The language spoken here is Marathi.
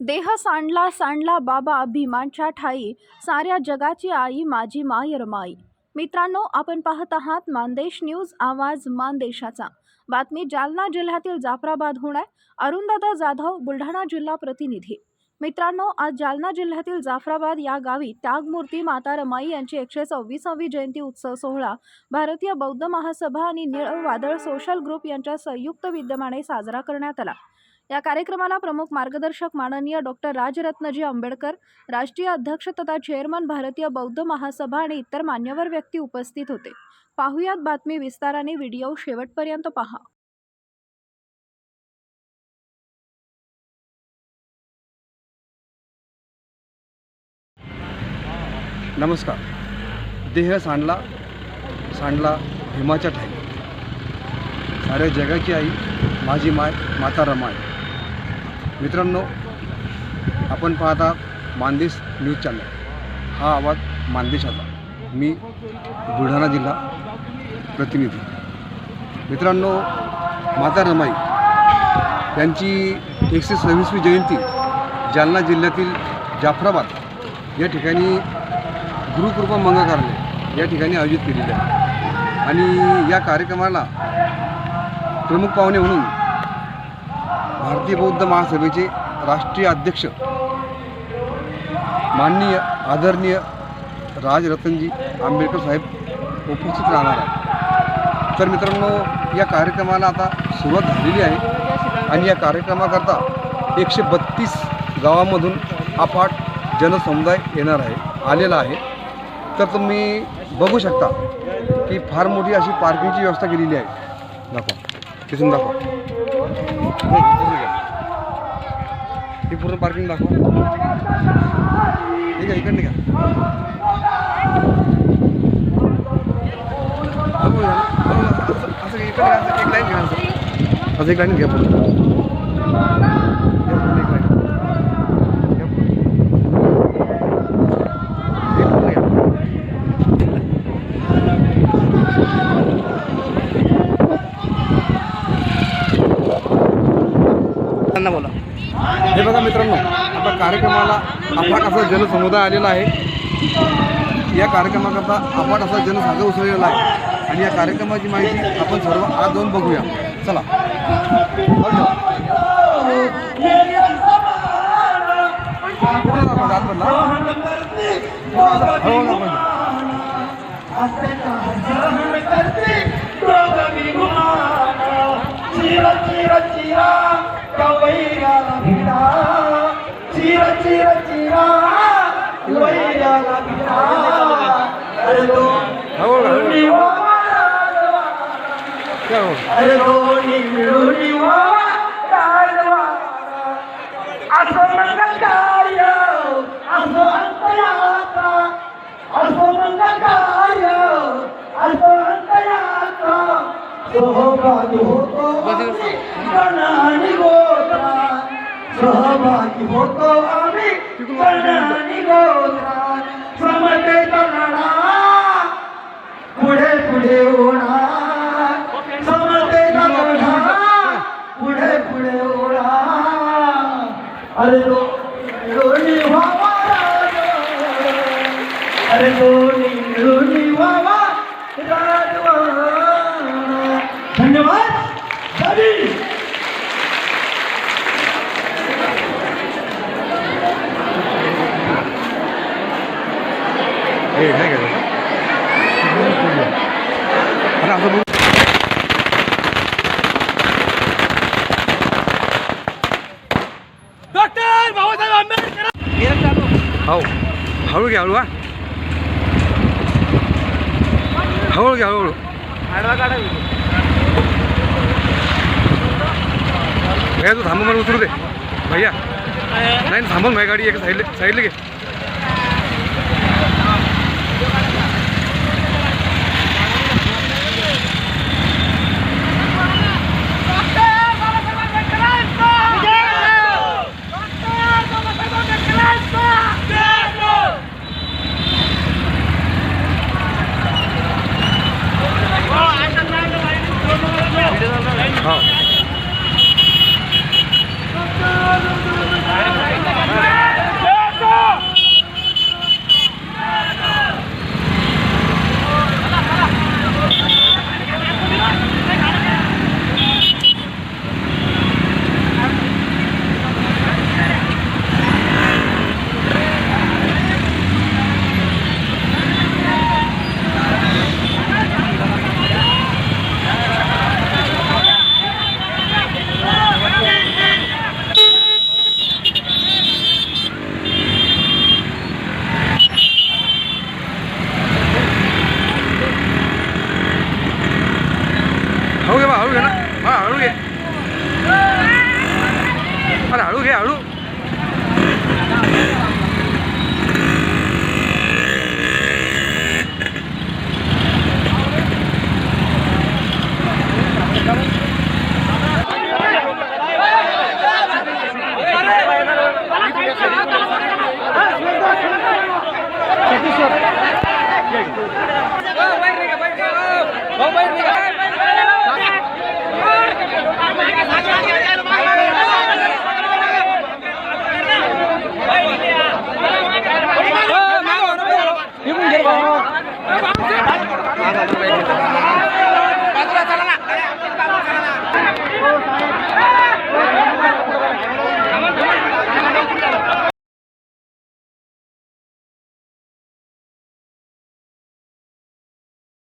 देह सांडला सांडला बाबा भीमांच्या ठाई. साऱ्या जगाची आई माझी माय रमाई मित्रांनो आपण पाहत आहात मानदेश न्यूज आवाज मानदेशाचा. बातमी जालना जिल्ह्यातील जाफराबाद आहे अरुणदादा जाधव बुलढाणा जिल्हा प्रतिनिधी. मित्रांनो आज जालना जिल्ह्यातील जाफराबाद या गावी त्यागमूर्ती माता रमाई यांची एकशे सव्वीसावी जयंती उत्सव सोहळा. भारतीय बौद्ध महासभा आणि निळ वादळ सोशल ग्रुप यांच्या संयुक्त विद्यमाने साजरा करण्यात आला. या कार्यक्रमाला प्रमुख मार्गदर्शक माननीय डॉक्टर राजरत्नजी आंबेडकर राष्ट्रीय अध्यक्ष तथा चेअरमन भारतीय बौद्ध महासभा आणि इतर मान्यवर व्यक्ती उपस्थित होते. पाहुयात बातमी विस्ताराने व्हिडिओ शेवटपर्यंत पहा. नमस्कार. देह सांडला सांडला हिमाच्या ठाई साऱ्या जगाची आई माझी माय माता रमाई मित्रांनो आपण पाहता मानदेश न्यूज चॅनल. हा आवाज मानदेशाचा. मी बुलढाणा जिल्हा प्रतिनिधी. मित्रांनो माता रमाई यांची एकशे सव्वीसवी जयंती जालना जिल्ह्यातील जाफराबाद या ठिकाणी गुरुकृपा मंगा या ठिकाणी आयोजित केलेले आहे. आणि या कार्यक्रमाला प्रमुख पाहुणे म्हणून भारतीय बौद्ध महासभेचे राष्ट्रीय अध्यक्ष माननीय आदरणीय राजरतनजी आंबेडकर साहेब उपस्थित राहणार आहेत. तर मित्रांनो या कार्यक्रमाला आता सुरुवात झालेली आहे आणि या कार्यक्रमाकरता एकशे बत्तीस गावामधून अफाट जनसमुदाय येणार आहे आलेला आहे. तर तुम्ही बघू शकता की फार मोठी अशी पार्किंगची व्यवस्था केलेली आहे. दाखवा. तिथून दाखवा. ही पूर्ण पार्किंग दाखवा. ठीक आहे इकडे घ्या. असं- एक लाईन घ्या असं एक लाईन. घ्या पूर्ण. हे पूर्ण घ्या. त्यांना बोला. हे बघा मित्रांनो आता कार्यक्रमाला अफाट असा जनसमुदाय आलेला आहे. या कार्यक्रमाकरता अफाट असा जनसागर उसळलेला आहे. आणि या कार्यक्रमाची माहिती आपण सर्व आज जाऊन बघूया. चला. पुढे अस असोत्रा सोभोत सोभोम अरे दोन्ही मिळून व्हावा राजवाडा. अरे दोन्ही मिळून व्हावा राजवाडा. धन्यवाद जय भीम. हे नाही हो हळू घ्या हळू हा. हळू घ्या हळूहळू भैया तू थांबून मला उतरू दे. भैया. नाही थांबून भाई गाडी एक साईडला साईडला घे. Yeah.